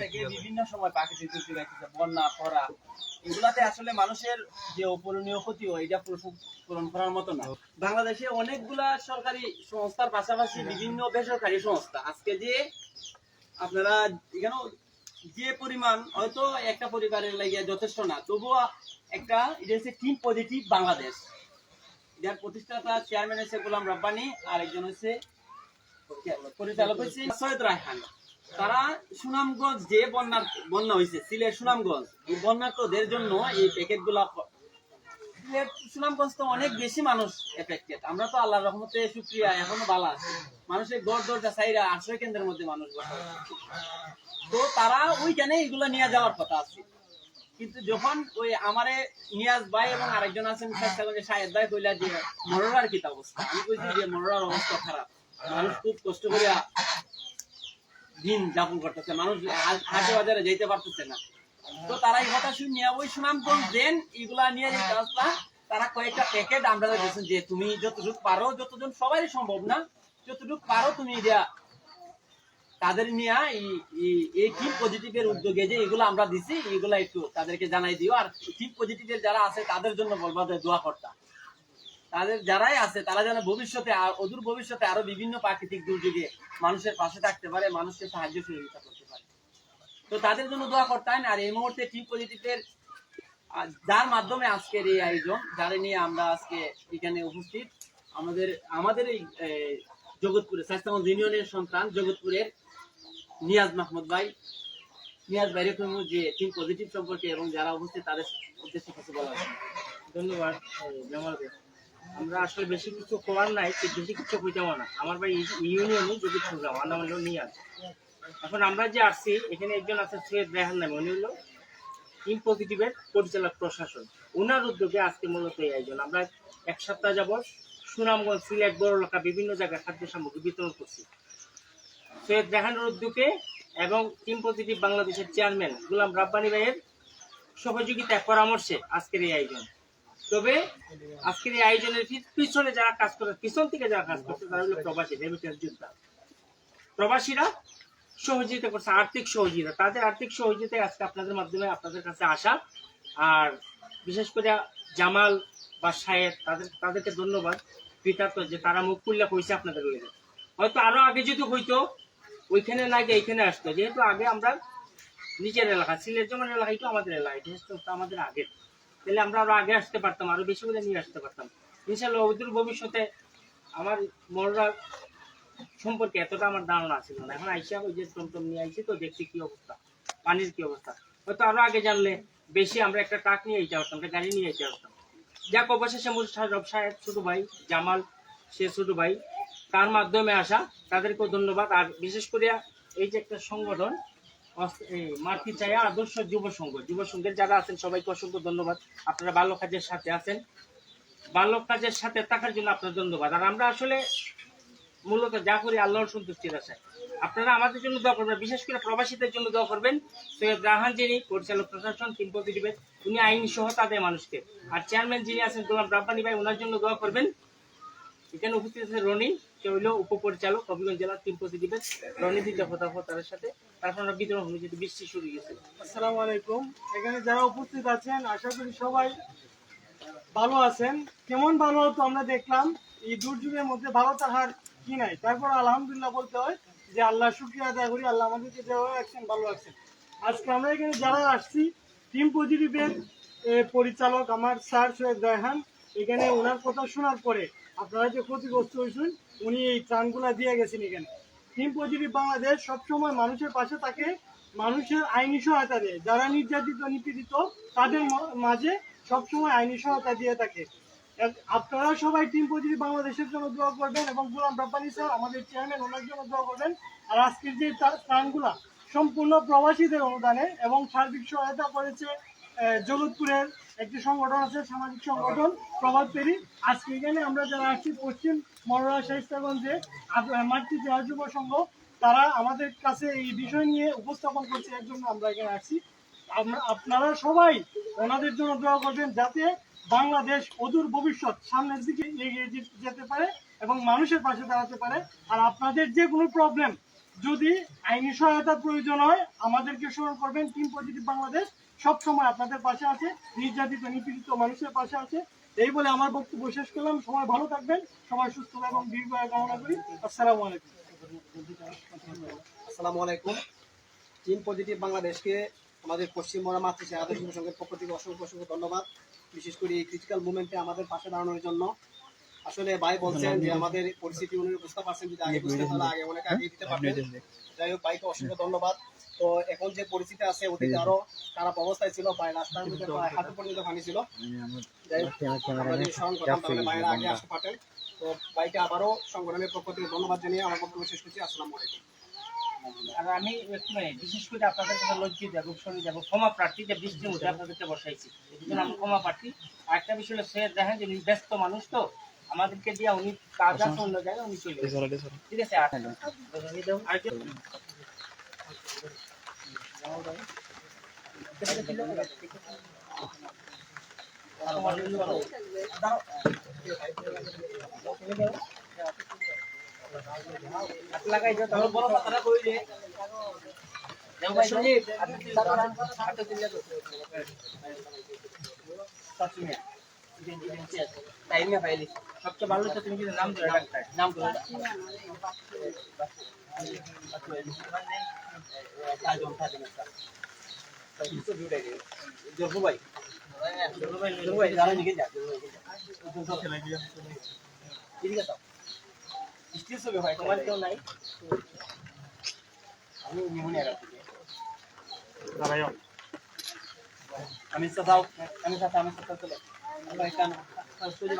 থেকে বিভিন্ন সময় প্রাকৃতিক দুর্যোগ বন্যা খরা এগুলাতে আসলে মানুষের যে অপূরণীয় ক্ষতি হয় এটা পূরণ- পূরণ করার মতো না। বাংলাদেশে অনেকগুলা সরকারি সংস্থার পাশাপাশি বিভিন্ন বেসরকারি সংস্থা। আজকে যে আপনারা এখানে যে পরিমাণ হয়তো একটা পরিবারের লাগিয়ে যথেষ্ট না তবুও একটা এটা হচ্ছে টিম পজিটিভ বাংলাদেশ যার প্রতিষ্ঠাতা চেয়ারম্যান হচ্ছে গোলাম রব্বানি আর একজন হচ্ছে পরিচালক হচ্ছে সৈয়দ রায়হান। তারা সুনামগঞ্জ যে বন্যা বন্যা হয়েছে সিলেট সুনামগঞ্জ, এই বন্যার্থদের জন্য এই প্যাকেটগুলা সুনামগঞ্জ তো অনেক বেশি মানুষ এফেক্টেড আমরা তো আল্লাহর রহমতে শুক্রিয়া, এখনও ভালো আছে। মানুষের গড় দরজা চাইরা আশ্রয় কেন্দ্রের মধ্যে মানুষ বসবাস তো তারা ওইখানে এগুলো নিয়ে যাওয়ার কথা আছে। কিন্তু যখন ওই আমারে নিয়াজ ভাই এবং আরেকজন আছেন শাহেদ ভাই কইলা যে মরোরার কি অবস্থা? আমি কইছি যে মরোরার অবস্থা খারাপ। মানুষ খুব কষ্ট করিয়া দিন যাপন করতেছে, মানুষ হাটে বাজারে যেতে পারতেছে না। তো তারা এই কথা শুনিয়া ওই সুনামগঞ্জ দেন, এগুলা নিয়ে যেতে আসলা তারা কয়েকটা প্যাকেট আমরা দিয়েছেন যে তুমি যতটুকু পারো, যতজন সবাই সম্ভব না, যতটুকু পারো তুমি এটা তাদের নিয়ে এই- টিম পজিটিভের উদ্যোগে যে এগুলো আমরা দিছি, এগুলা একটু তাদেরকে জানাই দিও। আর টিম পজিটিভের যারা আছে, তাদের জন্য বলব যে দোয়া কর্তা। তাদের যারাই আছে, তারা যেন ভবিষ্যতে অদূর ভবিষ্যতে আরও বিভিন্ন প্রাকৃতিক দুর্যোগে মানুষের পাশে থাকতে পারে, মানুষকে সাহায্য সহযোগিতা করতে পারে। তো তাদের জন্য দোয়া করতেন আর এই মুহূর্তে টিম পজিটিভের যার মাধ্যমে আজকের এই আয়োজন, যারা নিয়ে আমরা আজকে এখানে উপস্থিত, আমাদের আমাদের এই জগৎপুরের স্বাস্থ্যগঞ্জ ইউনিয়নের সন্তান জগৎপুরের নিয়াজ মাহমুদ ভাই। নিয়াজ ভাই, এরকম যে টিম পজিটিভ সম্পর্কে এবং যারা উপস্থিত, তাদের উদ্দেশ্যে কিছু বলা ধন্যবাদ। আমরা আসলে বেশি কিছু করার নাই বেশি কিছু হইতে না। আমার ভাই ইউনিয়নে যদি প্রোগ্রাম নাম হলো নিয়াজ। এখন আমরা যে আসছি, এখানে একজন আছে সৈয়দ রেহান নামে, উনি হলো টিম পজিটিভের পরিচালক প্রশাসন ওনার উদ্যোগে আজকে মূলত এই আয়োজন। আমরা এক সপ্তাহ যাবৎ সুনামগঞ্জ, সিলেট, বড়লাকা বিভিন্ন জায়গায় খাদ্য সামগ্রী বিতরণ করছি। সৈয়দ রেহানের উদ্যোগে এবং টিম পজিটিভ বাংলাদেশের চেয়ারম্যান গুলাম রাব্বানি ভাইয়ের সহযোগিতায় পরামর্শে আজকের এই আয়োজন। তবে আজকের এই আয়োজনের পিছনে যারা কাজ করে, পিছন থেকে যারা কাজ করছে, তারা হলো প্রবাসী, রেমিটেন্স যোদ্ধা। প্রবাসীরা সহযোগিতা করছে, আর্থিক সহযোগিতা। তাদের আর্থিক সহযোগিতায় আজকে আপনাদের মাধ্যমে আপনাদের কাছে আসা। আর বিশেষ করে জামাল বা শায়েদ তাদের তাদেরকে ধন্যবাদ। কৃতার্থ যে তারা মুখ খুললে কইছে আপনাদের লেগে। হয়তো আরও আগে যদি হইতো, ওইখানে না গিয়ে এখানে আসতো। যেহেতু আগে আমরা নিজের এলাকা, সিলেট যেমন এলাকা তো আমাদের এলাকা আমাদের আগের। তাহলে আমরা আরও আগে আসতে পারতাম, আরও বেশি করে নিয়ে আসতে পারতাম। ইনশাল্লাহ অদূর ভবিষ্যতে আমার মররা সম্পর্কে এতটা আমার ধারণা ছিল না। এখন আইসা ওই যে টমটম নিয়ে আইছি তো, দেখছি কি অবস্থা, পানির কি অবস্থা। হয়তো আরও আগে জানলে বেশি আমরা একটা ট্রাক নিয়ে আইতে পারতাম, একটা গাড়ি নিয়ে আইতে পারতাম। যাক, অবশেষে মুল রব সাহেব, ছোট ভাই, জামাল, সে ছোট ভাই, তার মাধ্যমে আসা, তাদেরকেও ধন্যবাদ। আর বিশেষ করে এই যে একটা সংগঠন মাতৃ চায়া আদর্শ যুব সংঘ। যুব সংঘের যারা আছেন, সবাইকে অসংখ্য ধন্যবাদ। আপনারা বাল্য কাজের সাথে আছেন। বাল্য কাজের সাথে থাকার জন্য আপনার ধন্যবাদ। আর আমরা আসলে মূলত যা করি আল্লাহর সন্তুষ্টির আশায় আপনারা আমাদের জন্য দোয়া করবেন, বিশেষ করে প্রবাসীদের জন্য দোয়া করবেন। সৈয়দ রাহান যিনি পরিচালক প্রশাসন, তিন পজিটিভের উনি আইন সহতা দেয় মানুষকে। আর চেয়ারম্যান যিনি আছেন, গোলাম রাব্বানি ভাই ওনার জন্য দোয়া করবেন। এখানে উপস্থিত আছে রনি, সে হইল উপপরিচালক, হবিগঞ্জ জেলার তিন পজিটিভের রনি, দ্বিতীয় কথা তাদের সাথে। তারপর আমরা বিতরণ হয়ে যেতে বৃষ্টি শুরু গেছে আসসালামু আলাইকুম। এখানে যারা উপস্থিত আছেন, আশা করি সবাই ভালো আছেন। কেমন ভালো হতো আমরা দেখলাম, এই দুর্যোগের মধ্যে ভালো থাকার কি নাই? তারপর আলহামদুলিল্লাহ বলতে হয় যে আল্লাহ শুক্রিয়া আদায় করি, আল্লাহ আমাদেরকে দেওয়া রাখছেন ভালো রাখছেন আজকে আমরা এখানে যারা আসছি টিম পজিটিভের পরিচালক আমার স্যার সৈয়দ রায়হান, এখানে ওনার কথা শোনার পরে আপনারা যে ক্ষতিগ্রস্ত হয়েছেন, উনি এই ত্রাণগুলা দিয়ে গেছেন এখানে। টিম পজিটিভ বাংলাদেশ সবসময় মানুষের পাশে থাকে, মানুষের আইনি সহায়তা দেয়। যারা নির্যাতিত, নিপীড়িত, তাদের মাঝে সবসময় আইনি সহায়তা দিয়ে থাকে। আপনারা সবাই টিম পজিটিভ বাংলাদেশের জন্য দোয়া করবেন এবং গোলাম রব্বানি স্যার আমাদের চেয়ারম্যান, ওনার জন্য দোয়া করবেন। আর আজকের যে ত্রা- ত্রাণগুলা সম্পূর্ণ প্রবাসীদের অনুদানে এবং সার্বিক সহায়তা করেছে জগৎপুরের একটি সংগঠন আছে, সামাজিক সংগঠন, প্রভাত পেরি আজকে এখানে আমরা যারা আসছি পশ্চিম মনোরা শাহিস্তাগঞ্জে মাতৃ যুব সংঘ, তারা আমাদের কাছে এই বিষয় নিয়ে উপস্থাপন করছে এর জন্য আমরা এখানে আসছি আপনারা সবাই ওনাদের জন্য দোয়া করবেন যাতে বাংলাদেশ অদূর ভবিষ্যৎ সামনের দিকে এগিয়ে যেতে পারে এবং মানুষের পাশে দাঁড়াতে পারে। আর আপনাদের যে কোনো প্রবলেম যদি আইনি সহায়তা প্রয়োজন হয়, আমাদেরকে স্মরণ করবেন টিম পজিটিভ বাংলাদেশ সব সময় আপনাদের পাশে আছে, নির্যাতিত, নিপীড়িত মানুষের পাশে আছে। এই বলে আমার বক্তব্য শেষ করলাম। সবাই ভালো থাকবেন, সবাই সুস্থ এবং দীর্ঘ কামনা করি। আসসালামু আলাইকুম। আসসালামু আলাইকুম। টিম পজিটিভ বাংলাদেশকে আমাদের পশ্চিমবঙ্গ মাতৃশ্রী আদর্শ সংঘের পক্ষ থেকে অসংখ্য অসংখ্য ধন্যবাদ। বিশেষ করে এই ক্রিটিক্যাল মুভমেন্টে আমাদের পাশে দাঁড়ানোর জন্য। আসলে ভাই বলছেন যে আমাদের পরিস্থিতি উনি বুঝতে পারছেন, যদি আগে বুঝতে আগে অনেক আগে দিতে পারবেন যাই হোক, ভাইকে অসংখ্য ধন্যবাদ। তো এখন যে পরিস্থিতি আছে অতীতে আরও খারাপ অবস্থায় ছিল ভাই রাস্তার মধ্যে প্রায় হাঁটু পর্যন্ত পানি ছিল। যাই হোক আমরা যদি স্মরণ করতাম তাহলে ভাইরা আগে আসতে পারতেন। তো ভাইকে আবারও সংগঠনের পক্ষ থেকে ধন্যবাদ জানিয়ে আমার বক্তব্য শেষ করছি। আসসালামু আলাইকুম। আর আমি একটু মানে বিশেষ করে আপনাদের কাছে লজ্জিত এবং যাব ক্ষমা প্রার্থী যে বৃষ্টির মধ্যে আপনাদেরকে বসাইছি এই আমি ক্ষমা প্রার্থী। আর একটা বিষয় হলো সে দেখেন যে ব্যস্ত মানুষ তো আমাদেরকে দিয়ে উনি কাজ আছে অন্য জায়গায় উনি চলে ঠিক আছে আর আর কি- হাত লাগাই দাও, তাহলে বড় কথাটা কই রে। দেও ভাই, দেও। হাতে তুলে দাও। সবসময়। টাইমে পাইলি। সবচেয়ে ভালো হচ্ছে তুমি যদি নাম ধরে ডাক্তার নাম ধরে ডাক। জরফু ভাই জরুরি ভাই, জরফু ভাই জানো দিকে যা এদিকে যাও স্টিল ছবি ভাই তোমার কেউ নাই আমি নিমোনিয়া আমি সাথাও আমি সাথে আমি সাথে চলে আল্লাহ কান সুজি.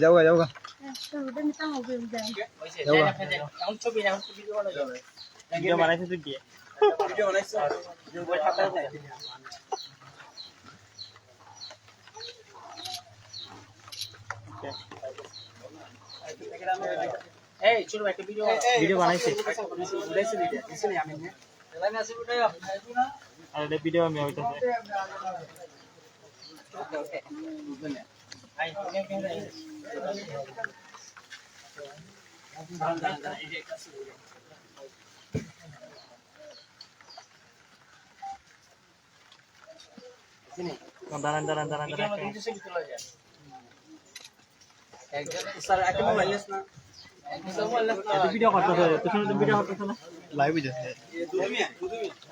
Jauh gak, jauh gak? হইছে, যাই না, যাই না। এখন ছবি না, এখন ছবি বানানো যাবে। ভিডিও বানাইছে তুই কি ভিডিও বানাইছো যে বই খাতা আছে এই, ভাই, একটা ভিডিও। ভিডিও বানাইছে ভিডিও আমি ভিডিও আমি আচ্ছা, নাম কি দেখা যে আর কে কে আছে আসেন আসেন। যদি পাইছো তুমি আওয়াজ তুমি আওয়াজ তুমি আওয়াজ তুমি আওয়াজ যেতে এটা সেটা দাও সে তুমি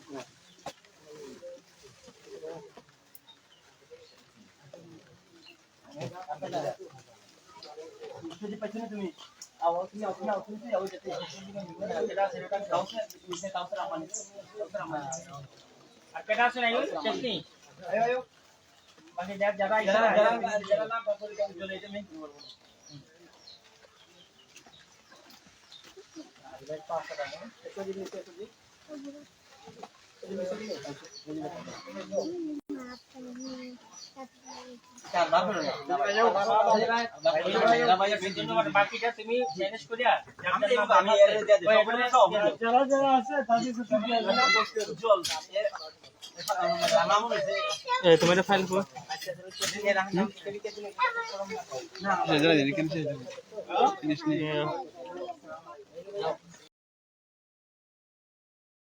দিয়ে দিই। ওই ওপরে এখানে সব দিয়ে দাও। যারা যারা আছে তাদের সাথে দিয়ে দিলাম। উজ্জ্বল, এর নাম হয়েছে তোমার ফাইল কো কেন